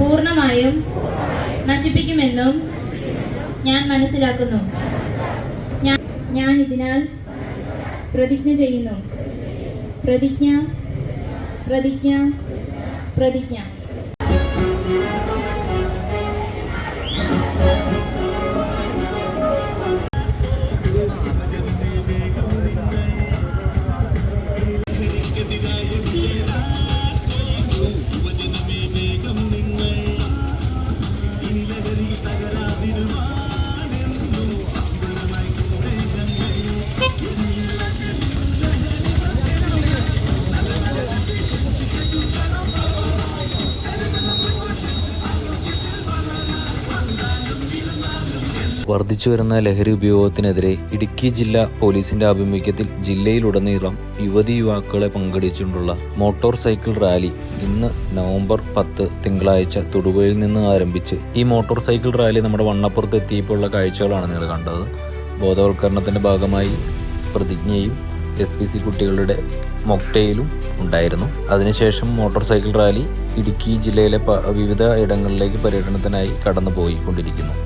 പൂർണമായും നശിപ്പിക്കുമെന്നും ഞാൻ മനസ്സിലാക്കുന്നു. ഞാൻ- ഞാൻ ഇതിനാൽ പ്രതിജ്ഞ ചെയ്യുന്നു. പ്രതിജ്ഞ പ്രതിജ്ഞ പ്രതിജ്ഞ. വർദ്ധിച്ചു വരുന്ന ലഹരി ഉപയോഗത്തിനെതിരെ ഇടുക്കി ജില്ലാ പോലീസിന്റെ ആഭിമുഖ്യത്തിൽ ജില്ലയിലുടനീളം യുവതി യുവാക്കളെ പങ്കെടുത്തിട്ടുള്ള മോട്ടോർ സൈക്കിൾ റാലി ഇന്ന് നവംബർ പത്ത് തിങ്കളാഴ്ച തൊടുപുഴയിൽ നിന്ന് ആരംഭിച്ച്. ഈ മോട്ടോർ സൈക്കിൾ റാലി നമ്മുടെ വണ്ണപ്പുറത്ത് എത്തിയപ്പോഴുള്ള കാഴ്ചകളാണ് നിങ്ങൾ കണ്ടത്. ബോധവൽക്കരണത്തിന്റെ ഭാഗമായി പ്രതിജ്ഞയും എസ് പി സി കുട്ടികളുടെ മൊക്ടെയിലും ഉണ്ടായിരുന്നു. അതിനുശേഷം മോട്ടോർ സൈക്കിൾ റാലി ഇടുക്കി ജില്ലയിലെ വിവിധ ഇടങ്ങളിലേക്ക് പര്യടനത്തിനായി കടന്നു പോയിക്കൊണ്ടിരിക്കുന്നു